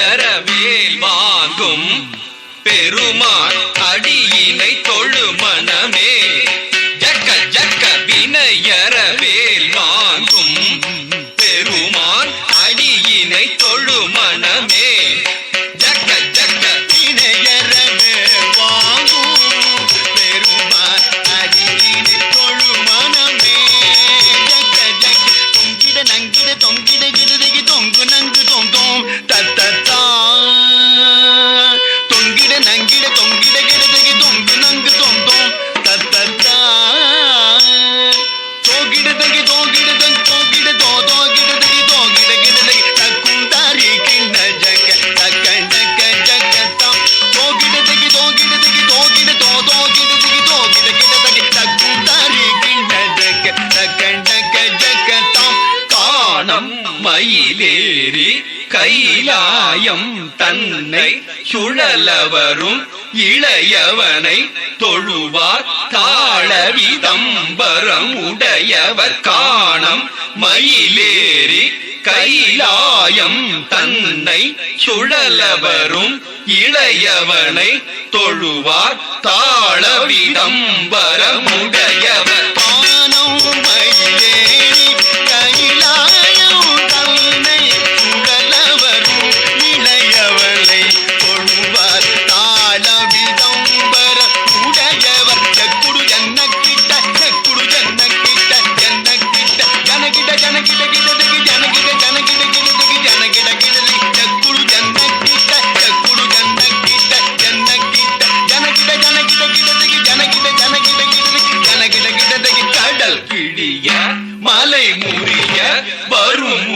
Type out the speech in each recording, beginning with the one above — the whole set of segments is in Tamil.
பெயரவேல் வாங்கும் பெருமாள் அடியினை தொழு மனமே. ஜக்க ஜக்க வினையரவேல் மா மயிலேறி கைலாயம் தன்னை சுழலவரும் இளையவனை தொழுவார் தாழவிதம்பரம் உடையவர் காணம் மயிலேறி கைலாயம் தன்னை சுழலவரும் இளையவனை தொழுவார் தாழவிதம்பரம்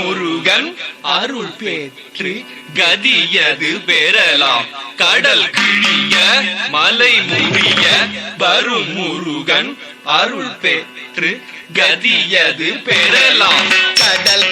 முருகன் அருள் பெற்று கதியது பெறலாம். கடல் கிழிய மலை முடிய வரும் முருகன் அருள் பெற்று கதியது பெறலாம். கடல்